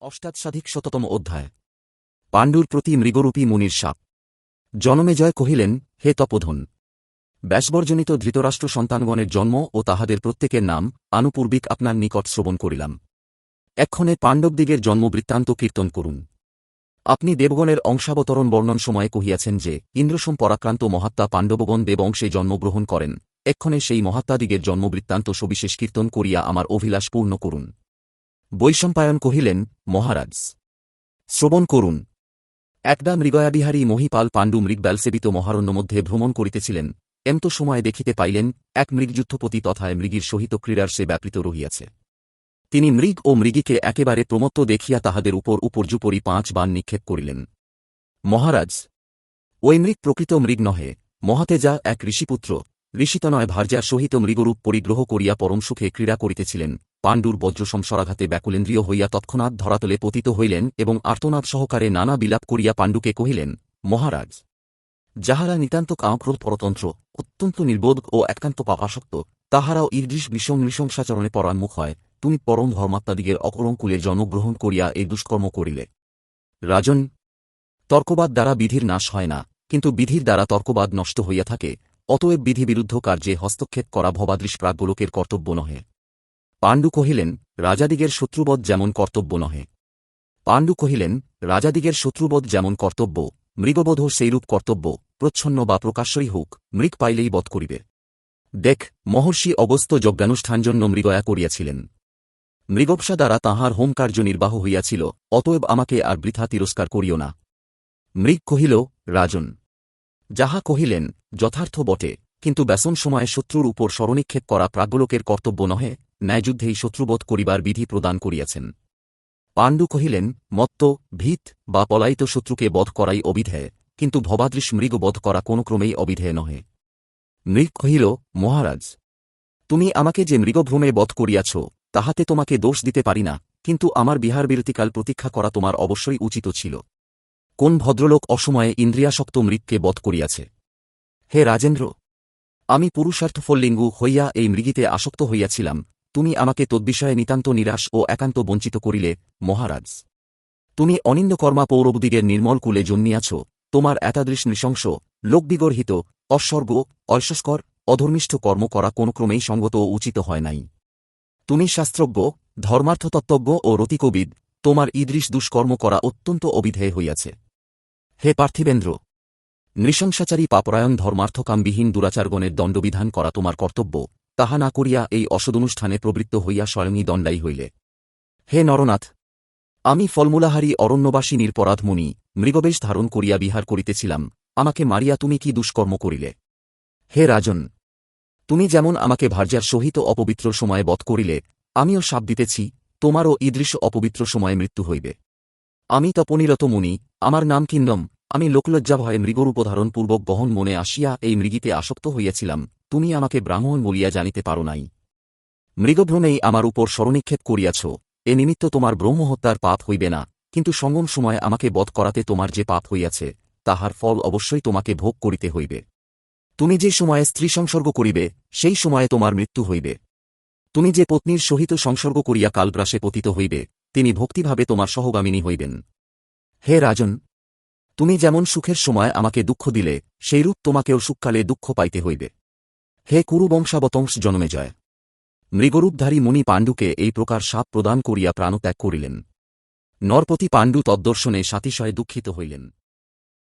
অষ্টাৎসাধিক শততম অধ্যায়। পাণ্ডুর প্রতি মৃগরূপী মুনির সাপ। জনমেজয় কহিলেন, হে তপোধন! ব্যাসবর্জনিত ধৃতরাষ্ট্র সন্তানগণের জন্ম ও তাহাদের প্রত্যেকের নাম আনুপূর্বিক আপনার নিকট শ্রবণ করিলাম। এক্ষণে পাণ্ডবদিগের জন্মবৃত্তান্ত কীর্তন করুন। আপনি দেবগণের অংশাবতরণ বর্ণন সময়ে কহিয়াছেন যে, ইন্দ্রসম পরাক্রান্ত মহাত্মা পাণ্ডবগণ দেবংশে জন্মগ্রহণ করেন। এক্ষণে সেই মহাত্মাদিগের জন্মবৃত্তান্ত সবিশেষ কীর্তন করিয়া আমার অভিলাষ পূর্ণ করুন। বৈশম্পায়ন কহিলেন, মহারাজ, শ্রবণ করুন। একদা মৃগয়াবিহারী মহিপাল পাণ্ডু মৃগব্যালসেবিত মহারণ্য মধ্যে ভ্রমণ করিতেছিলেন। এমত সময় দেখিতে পাইলেন, এক মৃগযুদ্ধপতি তথায় মৃগীর সহিত ক্রীড়ার সে ব্যাপৃত রহিয়াছে। তিনি মৃগ ও মৃগীকে একেবারে প্রমত্ত দেখিয়া তাহাদের উপর উপর্যুপরি পাঁচ বান নিক্ষেপ করিলেন। মহারাজ, ওই মৃগ প্রকৃত মৃগ নহে। মহাতেজা এক ঋষিপুত্র। ঋষিতনয় ভার্যার সহিত মৃগরূপ পরিগ্রহ করিয়া পরম সুখে ক্রীড়া করিতেছিলেন। পাণ্ডুর বজ্রসংসরাঘাতে ব্যাকুলেন্দ্রীয় হইয়া তৎক্ষণাৎ ধরাতলে পতিত হইলেন এবং আর্তনাদ সহকারে নানা বিলাপ করিয়া পাণ্ডুকে কহিলেন, মহারাজ, যাহারা নিতান্ত কাঁক্রোধ পরতন্ত্র, অত্যন্ত নির্বোধ ও একান্ত পাপাসক্ত, তাহারাও ঈর্দৃশ বিষম নৃশংসাচরণে পরান্মুখ হয়, তুমি পরম ধর্মাত্মাদিগের অকরঙ্কুলে জন্মগ্রহণ করিয়া এই দুষ্কর্ম করিলে। রাজন, তর্কবাদ দ্বারা বিধির নাশ হয় না, কিন্তু বিধির দ্বারা তর্কবাদ নষ্ট হইয়া থাকে, অতএব বিধিবিরুদ্ধ কার্যে হস্তক্ষেপ করা ভবাদৃশ প্রাজ্ঞলোকের কর্তব্য নহে। পাণ্ডু কহিলেন, রাজাদিগের শত্রুবধ যেমন কর্তব্য নহে। পাণ্ডু কহিলেন, রাজাদিগের শত্রুবধ যেমন কর্তব্য, মৃগবধ সেইরূপ কর্তব্য, প্রচ্ছন্ন বা প্রকাশ্যই হোক, মৃগ পাইলেই বধ করিবে। দেখ, মহর্ষি অগস্ত যজ্ঞানুষ্ঠানজন্য মৃগয়া করিয়াছিলেন। মৃগবসা দ্বারা তাঁহার হোমকার্য নির্বাহ হইয়াছিল, অতএব আমাকে আর বৃথা তিরস্কার করিও না। মৃগ কহিল, রাজন, যাহা কহিলেন যথার্থ বটে, কিন্তু ব্যসন সময়ে শত্রুর উপর স্মরণিক্ষেপ করা প্রাজ্ঞলোকের কর্তব্য নহে। ন্যায়যুদ্ধেই শত্রুবোধ করিবার বিধি প্রদান করিয়াছেন। পাণ্ডু কহিলেন, মত্ত, ভীত বা পলায়িত শত্রুকে বধ করাই অবিধেয়, কিন্তু ভবাদৃশ মৃগ বধ করা কোন ক্রমেই অবিধেয় নহে। মৃগ কহিল, মহারাজ, তুমি আমাকে যে মৃগভ্রমে বধ করিয়াছ, তাহাতে তোমাকে দোষ দিতে পারি না, কিন্তু আমার বিহার বিরতিকাল প্রতীক্ষা করা তোমার অবশ্যই উচিত ছিল। কোন ভদ্রলোক অসময়ে ইন্দ্রিয়াসক্ত মৃগকে বধ করিয়াছে? হে রাজেন্দ্র, আমি পুরুষার্থফল্লিঙ্গু হইয়া এই মৃগীতে আসক্ত হইয়াছিলাম তুমি আমাকে তদ্বিষয়ে নিতান্ত নিরাশ ও একান্ত বঞ্চিত করিলে, মহারাজ। তুমি অনিন্দকর্মা পৌরবদিগের নির্মল কুলে জন্মিয়াছ, তোমার এতাদৃশ নৃশংস, লোকবিগর্হিত অস্বর্গ ঐশ্বস্কর অধর্মিষ্ঠ কর্ম করা কোনো ক্রমেই সঙ্গত ও উচিত হয় নাই। তুমি শাস্ত্রজ্ঞ, ধর্মার্থতত্ত্বজ্ঞ ও রতিকবিদ, তোমার ঈদৃশ দুষ্কর্ম করা অত্যন্ত অবিধেয় হইয়াছে। হে পার্থিবেন্দ্র, নৃশংসাচারী পাপরায়ণ ধর্মার্থকামবিহীন দুরাচারগণের দণ্ডবিধান করা তোমার কর্তব্য। তাহা না করিয়া এই অসদনুষ্ঠানে প্রবৃত্ত হইয়া স্বয়ংই দণ্ডাই হইলে। হে নরনাথ! আমি ফলমূলাহারী অরণ্যবাসী নিরপরাধ মুনি, মৃগবেশ ধারণ করিয়া বিহার করিতেছিলাম, আমাকে মারিয়া তুমি কি দুষ্কর্ম করিলে? হে রাজন! তুমি যেমন আমাকে ভার্যার সহিত অপবিত্র সময়ে বধ করিলে, আমিও সাপ দিতেছি, তোমারও ঈদৃশ্য অপবিত্র সময়ে মৃত্যু হইবে। আমি তপনিরত মুনি, আমার নাম কিন্দম আমি লোকলজ্জা ভয়ে মৃগরূপধারণ পূর্বক গহন মনে আসিয়া এই মৃগীতে আসক্ত হইয়াছিলাম তুমি আমাকে ব্রাহ্মণ বলিয়া জানিতে পারো নাই। মৃগভ্রমেই আমার উপর স্মরণিক্ষেপ করিয়াছ। এ নিমিত্ত তোমার ব্রহ্মহত্যার পাপ হইবে না, কিন্তু সঙ্গম সময় আমাকে বধ করাতে তোমার যে পাপ হইয়াছে, তাহার ফল অবশ্যই তোমাকে ভোগ করিতে হইবে। তুমি যে সময়ে স্ত্রী সংসর্গ করিবে, সেই সময়ে তোমার মৃত্যু হইবে। তুমি যে পত্নীর সহিত সংসর্গ করিয়া কালগ্রাসে পতিত হইবে, তিনি ভক্তিভাবে তোমার সহগামিনী হইবেন। হে রাজন, তুমি যেমন সুখের সময় আমাকে দুঃখ দিলে, সেইরূপ তোমাকেও সুখকালে দুঃখ পাইতে হইবে। হে কুরুবংশাবতংশ জনমে জয় মৃগরূপধারী মুনি পাণ্ডুকে এই প্রকার সাপ প্রদান করিয়া প্রাণত্যাগ করিলেন। নরপতি পাণ্ডু তদ্দর্শনে সাতিশয়ে দুঃখিত হইলেন।